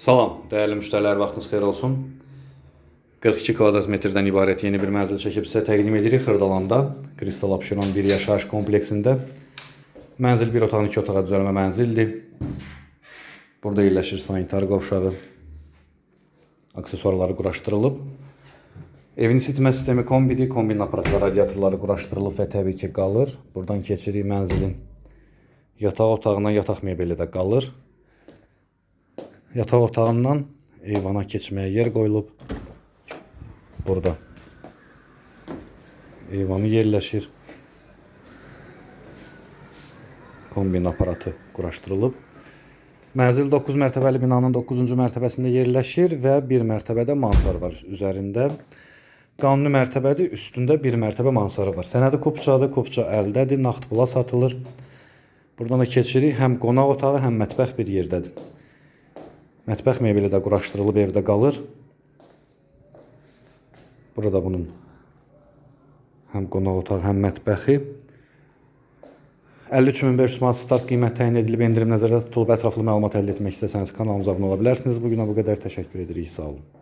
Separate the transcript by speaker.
Speaker 1: Salam, dəyərli müştərilər, vaxtınız xeyir olsun. 42 kvadrat metrdən ibarət yeni bir mənzil çəkib sizə təqdim edirik Xırdalanda, Kristal Abşeron bir yaşayış kompleksində. Mənzil bir otaq, iki otağa düzəlmə mənzildir. Burada yerləşir sanitar qovşağı. Aksesuarları quraşdırılıb. Evin isitmə sistemi kombidir, kombin aparatlar, radiatorları quraşdırılıb və təbii ki qalır. Buradan keçirik mənzilin yataq otağına, yataq mebeli də qalır. Yataq otağından eyvana keçməyə yer qoyulub. Burada eyvanı yerləşir. Kombin aparatı quraşdırılıb. Mənzil 9 mərtəbəli binanın 9-cu mərtəbəsində yerləşir və bir mərtəbədə mansar var üzərində. Qanuni mərtəbədir, üstündə bir mərtəbə mansarı var. Sənədi kupçadır, kupça əldədir, nağd pula satılır. Buradan da keçirik, həm qonaq otağı, həm mətbəx bir yerdədir. Mətbəx mebeli də quraşdırılıb evdə qalır. Burada bunun həm qonaq otağı, həm mətbəxi. 53500 manat start qiymət təyin edilib, endirim nəzərdə tutulub. Ətraflı məlumat əldə etmək istəsəniz kanalımıza abunə ola bilərsiniz. Bu günə bu qədər təşəkkür edirik. Sağ olun.